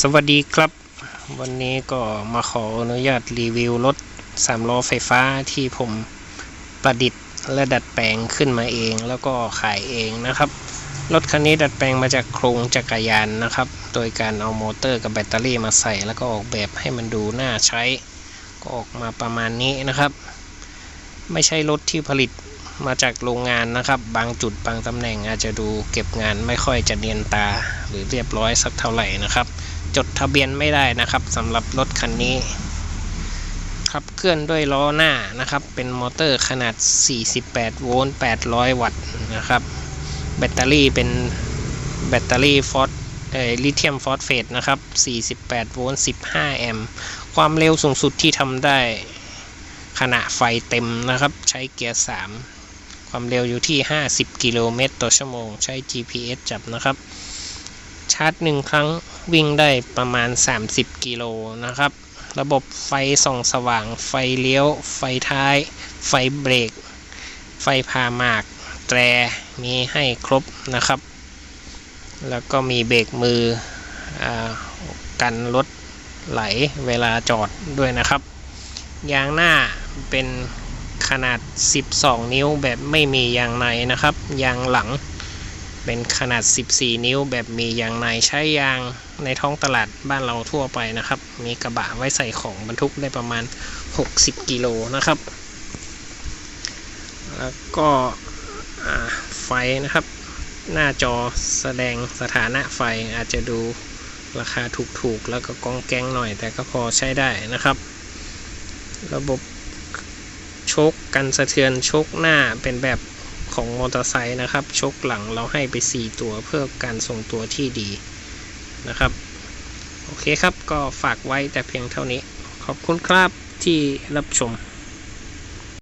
สวัสดีครับ วันนี้ก็มาขออนุญาตรีวิวรถสามล้อไฟฟ้าที่ผมประดิษฐ์และดัดแปลงขึ้นมาเอง แล้วก็ขายเองนะครับ รถคันนี้ดัดแปลงมาจากโครงจักรยานนะครับ โดยการเอามอเตอร์กับแบตเตอรี่มาใส่ แล้วก็ออกแบบให้มันดูน่าใช้ ก็ออกมาประมาณนี้นะครับ ไม่ใช่รถที่ผลิตมาจากโรงงานนะครับ บางจุดบางตำแหน่งอาจจะดูเก็บงานไม่ค่อยจะเนียนตาหรือเรียบร้อยสักเท่าไหร่นะครับ จดทะเบียนไม่ได้นะครับสำหรับรถคันนี้ขับเคลื่อนด้วยล้อหน้านะครับ เป็นมอเตอร์ขนาด 48 โวลต์ 800 วัตต์นะครับ แบตเตอรี่เป็นแบตเตอรี่ฟอสเอลิเธียมฟอสเฟตนะครับ 48 โวลต์ 15 แอมป์ความเร็วสูงสุดที่ทำได้ขณะไฟเต็มนะครับ ใช้เกียร์ 3 ความเร็วอยู่ที่ 50 กิโลเมตรต่อชั่วโมง ใช้ GPS จับนะครับ ชาร์จหนึ่งครั้ง วิ่งได้ประมาณ 30 กิโลนะครับ ระบบไฟส่องสว่าง ไฟเลี้ยว ไฟท้าย ไฟเบรก ไฟพาหมาก แตร มีให้ครบนะครับ แล้วก็มีเบรกมืออากันรถไหลเวลาจอดด้วยนะครับ ยางหน้าเป็นขนาด 12 นิ้วแบบไม่มียางในนะครับ ยางหลังเป็นขนาด 14 นิ้วแบบมียางในใช้ยาง ในท้องตลาดบ้านเราทั่วไปนะครับ มีกระบะไว้ใส่ของบรรทุกได้ประมาณ 60 กิโลนะครับ แล้วก็ไฟนะครับ หน้าจอแสดงสถานะไฟอาจจะดูราคาถูกๆ แล้วก็กองแกงหน่อยแต่ก็พอใช้ได้นะครับ ระบบชคกันสะเทือนชคหน้าเป็นแบบของมอเตอร์ไซค์นะครับชคหลังเราให้ไป 4 ตัวเพื่อการทรงตัวที่ดี นะครับ โอเคครับก็ฝากไว้แต่เพียงเท่านี้ ขอบคุณครับที่รับชม